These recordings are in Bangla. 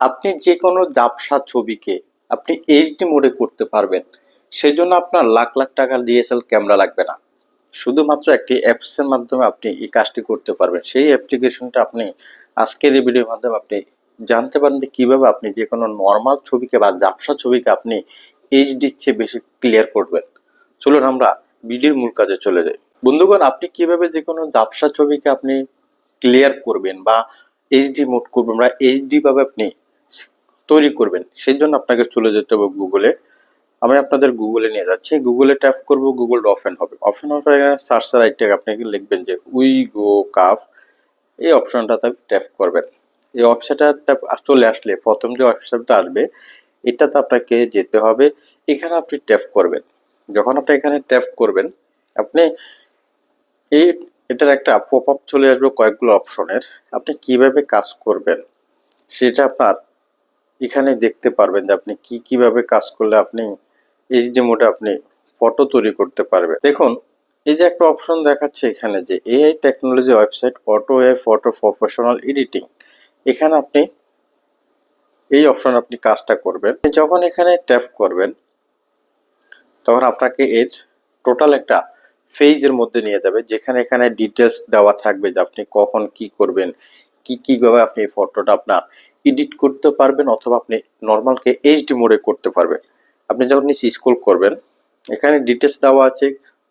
আপনি যে কোনো জাপসা ছবিকে আপনি এইচডি মোডে করতে পারবেন। সেই জন্য আপনার লাখ লাখ টাকার ডিএসএল ক্যামেরা লাগবে না। শুধুমাত্র একটি অ্যাপসের মাধ্যমে আপনি এই কাজটি করতে পারবেন। সেই অ্যাপ্লিকেশনটা আপনি আজকের এই ভিডিওর মাধ্যমে আপনি জানতে পারেন যে কীভাবে আপনি যে কোনো নর্মাল ছবিকে বা জাপসা ছবিকে আপনি এইচডির চেয়ে বেশি ক্লিয়ার করবেন। চলুন আমরা ভিডিওর মূল কাজে চলে যাই। বন্ধুগণ, আপনি কীভাবে যে কোনো জাপসা ছবিকে আপনি ক্লিয়ার করবেন বা এইচডি মোড করবেন বা এইচডি ভাবে আপনি তৈরি করবেন। সেই জন্য আপনাকে চলে যেতে হবে গুগলে আমি আপনাদের গুগলে নিয়ে যাচ্ছি। গুগলে ট্যাপ করব গুগল ওপেন হবে। ওপেন হওয়ার সার্চ রাইটে আপনি লিখবেন যে উই গো কাপ এই অপশনটাতে ট্যাপ করবেন। এই অপশনটা ট্যাপ চলে আসলে প্রথম যে অপশনটা আসবে, এটাতে আপনাকে যেতে হবে। এখানে আপনি ট্যাপ করবেন। যখন আপনি এখানে ট্যাপ করবেন, আপনি এই এটার একটা পপ আপ চলে আসবে কয়েকগুলো অপশনের আপনি কীভাবে কাজ করবেন, সেটা আপনার এখানে দেখতে পারবেন যে আপনি কি কীভাবে কাজ করলে আপনি এইচডি মোডে আপনি ফটো তৈরি করতে পারবেন। দেখুন, এই যে একটা অপশন দেখাচ্ছে এখানে যে AI technology website auto a photo professional editing এখানে আপনি এই অপশন আপনি কাজটা করবেন। যখন এখানে ট্যাপ করবেন, তখন আপনাকে এর টোটাল একটা ফেজের মধ্যে নিয়ে যাবে, যেখানে এখানে ডিটেলস দেওয়া থাকবে যে আপনি কখন কি করবেন কি, কীভাবে আপনি এই ফটোটা আপনার এডিট করতে পারবেন অথবা আপনি নর্মালকে এইচডি মোডে করতে পারবেন? আপনি যখন নিচে স্ক্রল করবেন, এখানে ডিটেলস দেওয়া আছে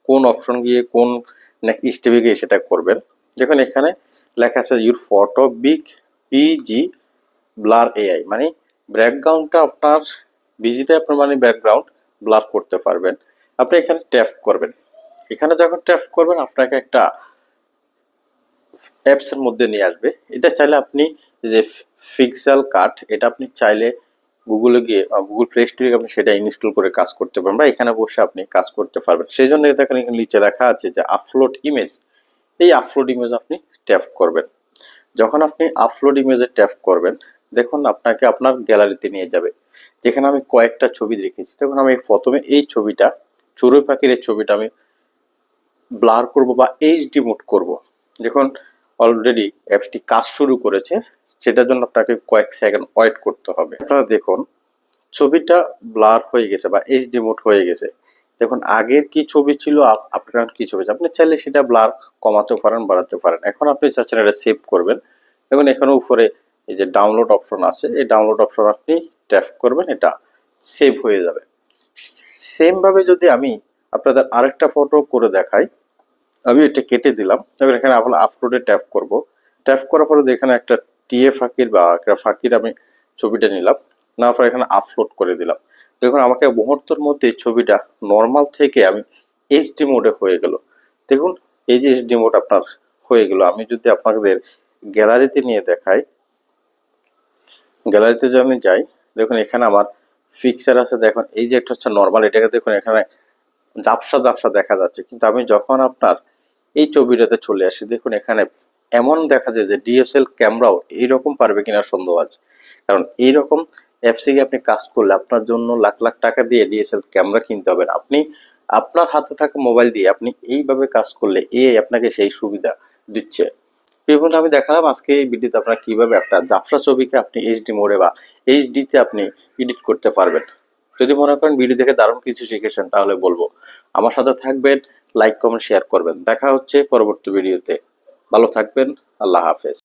কোন অপশন গিয়ে কোন স্টেপে গিয়ে সেটা করবেন। যখন এখানে লেখা আছে your photo big PG blur AI মানে ব্যাকগ্রাউন্ডটা আপনার বিজিতে আপনার মানে ব্যাকগ্রাউন্ড ব্লার করতে পারবেন। আপনি এখানে ট্যাপ করবেন। এখানে যখন ট্যাপ করবেন, আপনাকে একটা অ্যাপসের মধ্যে নিয়ে আসবে। এটা চাইলে আপনি যে ফিক্সাল কাট এটা আপনি চাইলে গুগলে গিয়ে গুগল প্লে স্টোরে আপনি সেটা ইনস্টল করে কাজ করতে পারবেন বা এখানে বসে আপনি কাজ করতে পারবেন। সেই জন্য এটা এখানে নিচে লেখা আছে যে আপলোড ইমেজ এই আপলোড ইমেজ আপনি ট্যাপ করবেন। যখন আপনি আপলোড ইমেজে ট্যাপ করবেন, দেখুন আপনাকে আপনার গ্যালারিতে নিয়ে যাবে। যেখানে আমি কয়েকটা ছবি রেখেছি তখন আমি প্রথমে এই ছবিটা, চড়ুই পাখির এই ছবিটা আমি ব্লার করব বা এইচডি মোড করব। যখন অলরেডি অ্যাপসটি কাজ শুরু করেছে, সেটার জন্য আপনাকে কয়েক সেকেন্ড ওয়েট করতে হবে। আপনারা দেখুন, ছবিটা ব্লার হয়ে গেছে বা এইচডি মোড হয়ে গেছে। দেখুন, আগের কি ছবি ছিল, আপ- আপনার কি ছবি আপনি চাইলে সেটা ব্লার কমাতে পারেন বাড়াতে পারেন। এখন আপনি চাচ্ছেন এটা সেভ করবেন। দেখুন, এখানে উপরে এই যে ডাউনলোড অপশন আছে, এই ডাউনলোড অপশন আপনি ট্যাপ করবেন, এটা সেভ হয়ে যাবে। সেমভাবে যদি আমি আপনাদের আরেকটা ফটো করে দেখাই আমি এটা কেটে দিলাম। এবার এখানে আপনার আপলোডে ট্যাপ করব। ট্যাপ করার পরে এখানে একটা টিএ ফাঁকির বা একটা ফাঁকির আমি ছবিটা নিলাম। নেওয়ার পরে এখানে আপলোড করে দিলাম। দেখুন, আমাকে মুহূর্তের মধ্যে ছবিটা নর্মাল থেকে আমি এইচডি মোডে হয়ে গেল। দেখুন, এই যে এইচডি মোড আপনার হয়ে গেল। আমি যদি আপনাদের গ্যালারিতে নিয়ে দেখাই গ্যালারিতে যদি আমি যাই, দেখুন, এখানে আমার ফিক্সার আছে। দেখুন, এই যে একটা হচ্ছে নর্মাল এটাকে দেখুন, এখানে জাপসা ঝাপসা দেখা যাচ্ছে। কিন্তু আমি যখন আপনার এই ছবিটাতে চলে আসি। দেখুন, এখানে এমন দেখা যায় যে ডিএসএল ক্যামেরাও এইরকম পারবে কিনা সন্দেহ আছে। কারণ এইরকম অ্যাপসে গিয়ে আপনি কাজ করলে আপনার জন্য লাখ লাখ টাকা দিয়ে ডিএসএল ক্যামেরা কিনতে হবে না। আপনি আপনার হাতে থাকা মোবাইল দিয়ে আপনি এইভাবে কাজ করলে এ আপনাকে সেই সুবিধা দিচ্ছে। এবং আমি দেখালাম আজকে এই ভিডিওতে আপনারা কীভাবে একটা জাফরা ছবিকে আপনি এইচডি মোডে বা এইচডিতে আপনি এডিট করতে পারবেন। যদি মনে করেন ভিডিও দেখে দারুণ কিছু শিখেছেন, তাহলে বলব। আমার সাথে থাকবেন লাইক কমেন্ট শেয়ার করবেন। দেখা হচ্ছে পরবর্তী ভিডিওতে ভালো থাকবেন। আল্লাহ হাফেজ।